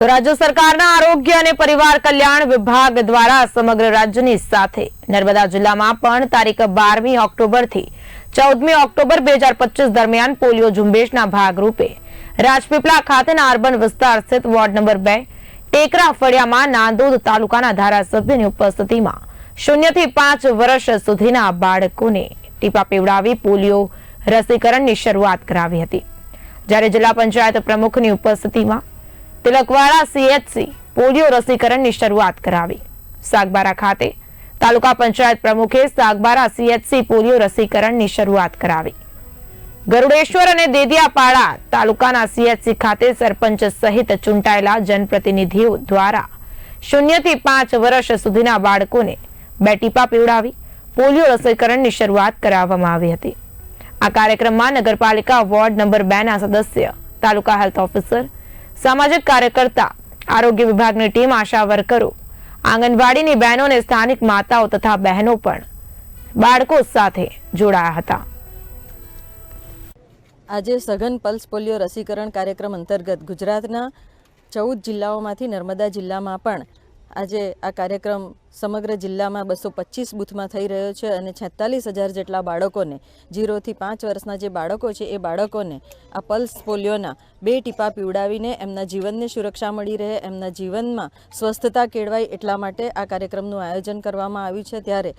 રાજ્ય સરકારના આરોગ્ય અને પરિવાર કલ્યાણ વિભાગ દ્વારા સમગ્ર રાજ્યની સાથે નર્મદા જિલ્લામાં પણ તારીખ બારમી ઓક્ટોબરથી ચૌદમી ઓક્ટોબર બે દરમિયાન પોલિયો ઝુંબેશના ભાગરૂપે રાજપીપળા ખાતેના અર્બન વિસ્તાર સ્થિત વોર્ડ નંબર બે, ટેકરા ફળિયામાં નાંદોદ તાલુકાના ધારાસભ્યની ઉપસ્થિતિમાં શૂન્યથી પાંચ વર્ષ સુધીના બાળકોને ટીપા પીવડાવી પોલિયો રસીકરણની શરૂઆત કરાવી હતી. જ્યારે જિલ્લા પંચાયત પ્રમુખની ઉપસ્થિતિમાં તિલકવાડા સીએચસી પોલિયો રસીકરણની શરૂઆત કરાવી. સાગબારા ખાતે તાલુકા પંચાયત પ્રમુખે સાગબારા સીએચસી પોલિયો રસીકરણની શરૂઆત કરાવી. ગરુડેશ્વર અને દેદિયાપાડા તાલુકાના સીએચસી ખાતે સરપંચ સહિત ચૂંટાયેલા જનપ્રતિનિધિઓ દ્વારા શૂન્યથી પાંચ વર્ષ સુધીના બાળકોને બે ટીપા પીવડાવી પોલિયો રસીકરણની શરૂઆત કરાવવામાં આવી હતી. આ કાર્યક્રમમાં નગરપાલિકા વોર્ડ નંબર બે ના સદસ્ય તાલુકા હેલ્થ ઓફિસર સામાજિક કાર્યકર્તા, આરોગ્ય વિભાગની ટીમ આશા વર્કરો, આંગણવાડીની બહેનો અને સ્થાનિક માતાઓ તથા બહેનો પણ બાળકો સાથે જોડાયા હતા. આજે સઘન પલ્સ પોલિયો રસીકરણ કાર્યક્રમ અંતર્ગત ગુજરાતના ચૌદ જિલ્લાઓમાંથી નર્મદા જિલ્લામાં પણ આજે આ કાર્યક્રમ સમગ્ર જિલ્લામાં બસો પચીસ બૂથમાં થઈ રહ્યો છે અને છેતાલીસ હજાર જેટલા બાળકોને જીરોથી પાંચ વર્ષના જે બાળકો છે, એ બાળકોને આ પલ્સ પોલિયોના બે ટીપા પીવડાવીને એમના જીવનને સુરક્ષા મળી રહે, એમના જીવનમાં સ્વસ્થતા કેળવાય એટલા માટે આ કાર્યક્રમનું આયોજન કરવામાં આવ્યું છે. ત્યારે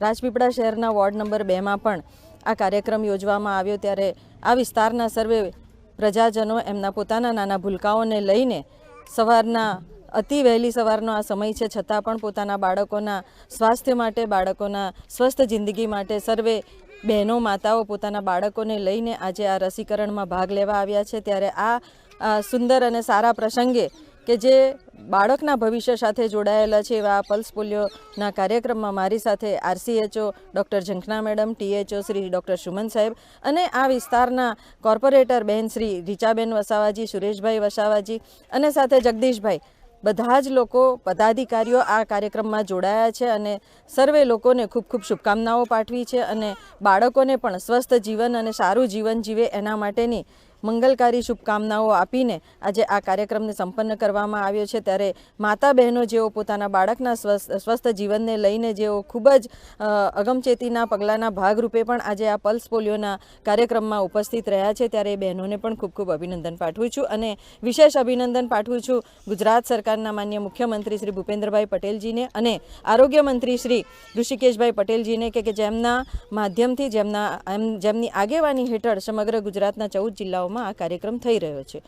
રાજપીપળા શહેરના વોર્ડ નંબર બેમાં પણ આ કાર્યક્રમ યોજવામાં આવ્યો. ત્યારે આ વિસ્તારના સર્વે પ્રજાજનો એમના પોતાના નાના ભૂલકાઓને લઈને સવારના અતિ વહેલી સવારનો આ સમય છે. છતાં પણ પોતાના બાળકોના સ્વાસ્થ્ય માટે, બાળકોના સ્વસ્થ જિંદગી માટે સર્વે બહેનો, માતાઓ પોતાના બાળકોને લઈને આજે આ રસીકરણમાં ભાગ લેવા આવ્યા છે. ત્યારે આ સુંદર અને સારા પ્રસંગે કે જે બાળકના ભવિષ્ય સાથે જોડાયેલા છે એવા પલ્સ પોલિયોના કાર્યક્રમમાં મારી સાથે RCHO doctor Zankhana madam, THO Shri doctor Suman સાહેબ અને આ વિસ્તારના કોર્પોરેટર બહેન શ્રી રીચાબેન વસાવાજી, સુરેશભાઈ વસાવાજી અને સાથે જગદીશભાઈ બધા જ લોકો પદાધિકારીઓ આ કાર્યક્રમમાં જોડાયા છે અને સર્વે લોકોને ખૂબ ખૂબ શુભકામનાઓ પાઠવી છે અને બાળકોને પણ સ્વસ્થ જીવન અને સારું જીવન જીવે એના માટેની મંગલકારી શુભકામનાઓ આપીને આજે આ કાર્યક્રમને સંપન્ન કરવામાં આવ્યો છે. ત્યારે માતા બહેનો જેઓ પોતાના બાળકના સ્વસ્થ જીવનને લઈને જેઓ ખૂબ જ અગમચેતીના પગલાંના ભાગરૂપે પણ આજે આ પલ્સ પોલિયોના કાર્યક્રમમાં ઉપસ્થિત રહ્યા છે. ત્યારે એ બહેનોને પણ ખૂબ ખૂબ અભિનંદન પાઠવું છું અને વિશેષ અભિનંદન પાઠવું છું ગુજરાત સરકારના માન્ય મુખ્યમંત્રી શ્રી ભૂપેન્દ્રભાઈ પટેલજીને અને આરોગ્ય મંત્રી શ્રી ઋષિકેશભાઈ પટેલજીને કે જેમના માધ્યમથી, જેમના જેમની આગેવાની હેઠળ સમગ્ર ગુજરાતના ચૌદ જિલ્લાઓમાં આ કાર્યક્રમ થઈ રહ્યો છે.